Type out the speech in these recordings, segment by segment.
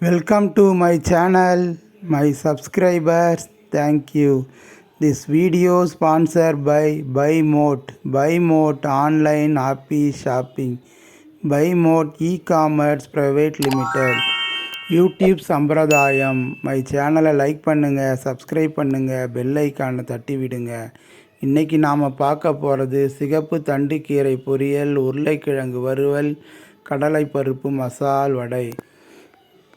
Welcome to my channel, my subscribers. Thank you. This video sponsored by BuyMote. BuyMote online happy shopping. BuyMote e-commerce private limited. YouTube சம்பிரதாயம் my சேனலை like பண்ணுங்கள் subscribe பண்ணுங்கள் bell ஐக்கானை தட்டி விடுங்க இன்றைக்கி நாம் பார்க்க போகிறது சிகப்பு தண்டுக்கீரை பொரியல் உருளைக்கிழங்கு வறுவல் கடலைப்பருப்பு மசால் வடை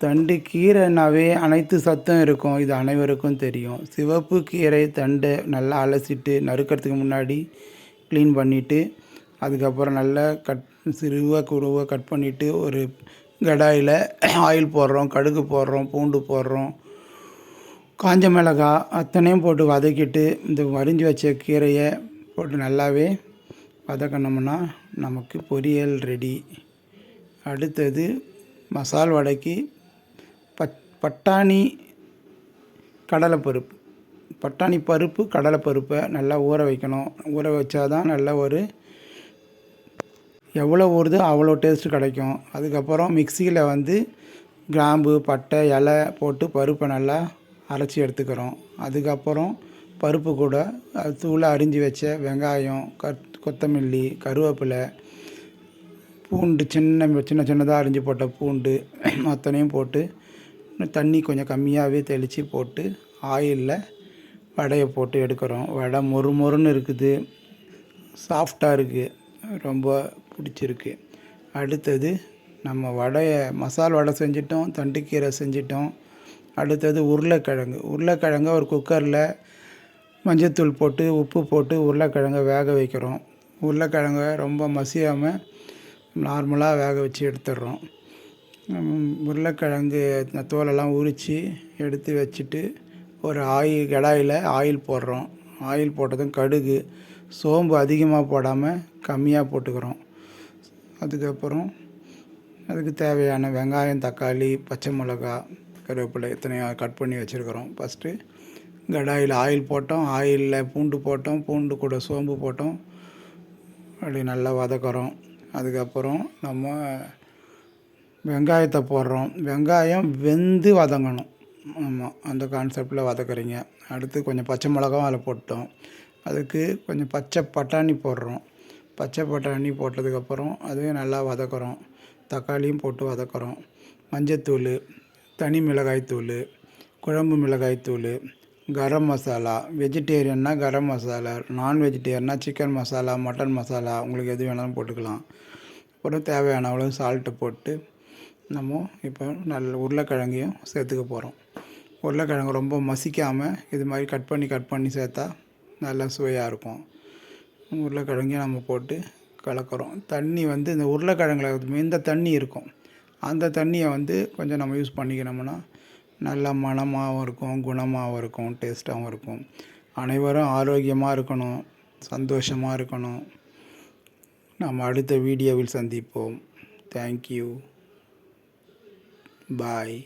தண்டு கீரைனாவே அனைத்து சத்தும் இருக்கும். இது அனைவருக்கும் தெரியும். சிவப்பு கீரை தண்டை நல்லா அலசிட்டு நறுக்கிறதுக்கு முன்னாடி க்ளீன் பண்ணிவிட்டு அதுக்கப்புறம் நல்லா கட் சிறுவாக குருவாக கட் பண்ணிவிட்டு ஒரு கடாயில் ஆயில் போடுறோம் கடுகு போடுறோம் பூண்டு போடுறோம். காஞ்ச மிளகாய் அத்தனையும் போட்டு வதக்கிட்டு இந்த வரிஞ்சு வச்ச கீரையை போட்டு நல்லாவே வதக்கணும்னா நமக்கு பொரியல் ரெடி அடுத்தது மசால் வடைக்கு பச் பட்டாணி கடலைப்பருப்பு. பட்டாணி பருப்பு கடலைப்பருப்பை நல்லா ஊற வைக்கணும். ஊற வச்சா தான் நல்ல ஒரு எவ்வளோ ஊறுதோ அவ்வளோ டேஸ்ட்டு கிடைக்கும். அதுக்கப்புறம் மிக்சியில் வந்து கிராம்பு பட்டை இலை போட்டு பருப்பை நல்லா அரைச்சி எடுத்துக்கிறோம். அதுக்கப்புறம் பருப்பு கூட அது தூளை அரிஞ்சு வச்ச வெங்காயம் கத் கொத்தமல்லி கருவேப்பிலை பூண்டு சின்ன சின்ன சின்னதாக அரிஞ்சு போட்ட பூண்டு அத்தனையும் போட்டு தண்ணி கொஞ்சம் கம்மியாகவே தெளித்து போட்டு ஆயிலில் வடையை போட்டு எடுக்கிறோம். வடை மொறு மொறுன்னு இருக்குது. சாஃப்டாக இருக்குது ரொம்ப பிடிச்சிருக்கு. அடுத்தது நம்ம வடையை மசால் வடை செஞ்சிட்டோம் தண்டுக்கீரை செஞ்சிட்டோம். அடுத்தது உருளைக்கிழங்கு. உருளைக்கிழங்கை ஒரு குக்கரில் மஞ்சத்தூள் போட்டு உப்பு போட்டு உருளைக்கிழங்கை வேக வைக்கிறோம். உருளைக்கிழங்கை ரொம்ப மசியாமல் நார்மலாக வேக வச்சு எடுத்துடுறோம். உருளைக்கிழங்கு தோலெல்லாம் உரித்து எடுத்து வச்சுட்டு ஒரு ஆயில் கடாயில் ஆயில் போடுறோம். ஆயில் போட்டதும் கடுகு சோம்பு அதிகமாக போடாமல் கம்மியாக போட்டுக்கிறோம். அதுக்கப்புறம் அதுக்கு தேவையான வெங்காயம் தக்காளி பச்சை மிளகா கருவேப்பிலை எத்தனையோ கட் பண்ணி வச்சுருக்கிறோம். ஃபஸ்ட்டு கடாயில் ஆயில் போட்டோம். ஆயிலில் பூண்டு போட்டோம். பூண்டு கூட சோம்பு போட்டோம். அப்படி நல்லா வதக்குறோம். அதுக்கப்புறம் நம்ம வெங்காயத்தை போடுறோம். வெங்காயம் வெந்து வதங்கணும். ஆமாம் அந்த கான்செப்டில் வதக்குறீங்க. அடுத்து கொஞ்சம் பச்சை மிளகாவும் அதில் போட்டோம். அதுக்கு கொஞ்சம் பச்சை பட்டாணி போடுறோம். பச்சை பட்டாணி போட்டதுக்கப்புறம் அதையும் நல்லா வதக்குறோம். தக்காளியும் போட்டு வதக்குறோம். மஞ்சத்தூள் தனி மிளகாய்த்தூள் குழம்பு மிளகாய்த்தூள் கரம் மசாலா வெஜிடேரியன்னா கரம் மசாலா நான் வெஜிடேரியன்னா சிக்கன் மசாலா மட்டன் மசாலா உங்களுக்கு எது வேணாலும் போட்டுக்கலாம். அப்புறம் தேவையான அளவு சால்ட்டு போட்டு நம்ம இப்போ நல்ல உருளைக்கிழங்கையும் சேர்த்துக்க போகிறோம். உருளைக்கிழங்கு ரொம்ப மசிக்காமல் இது மாதிரி கட் பண்ணி கட் பண்ணி சேர்த்தா நல்லா சுவையாக இருக்கும். உருளைக்கிழங்கையும் நம்ம போட்டு கலக்கிறோம். தண்ணி வந்து இந்த உருளைக்கிழங்குல மிந்த தண்ணி இருக்கும். அந்த தண்ணியை வந்து கொஞ்சம் நம்ம யூஸ் பண்ணிக்கணும்னா நல்லா மனமாகவும் இருக்கும் குணமாகவும் இருக்கும் டேஸ்ட்டாகவும் இருக்கும். அனைவரும் ஆரோக்கியமாக இருக்கணும் சந்தோஷமாக இருக்கணும். நாம் அடுத்த வீடியோவில் சந்திப்போம். Thank you Bye.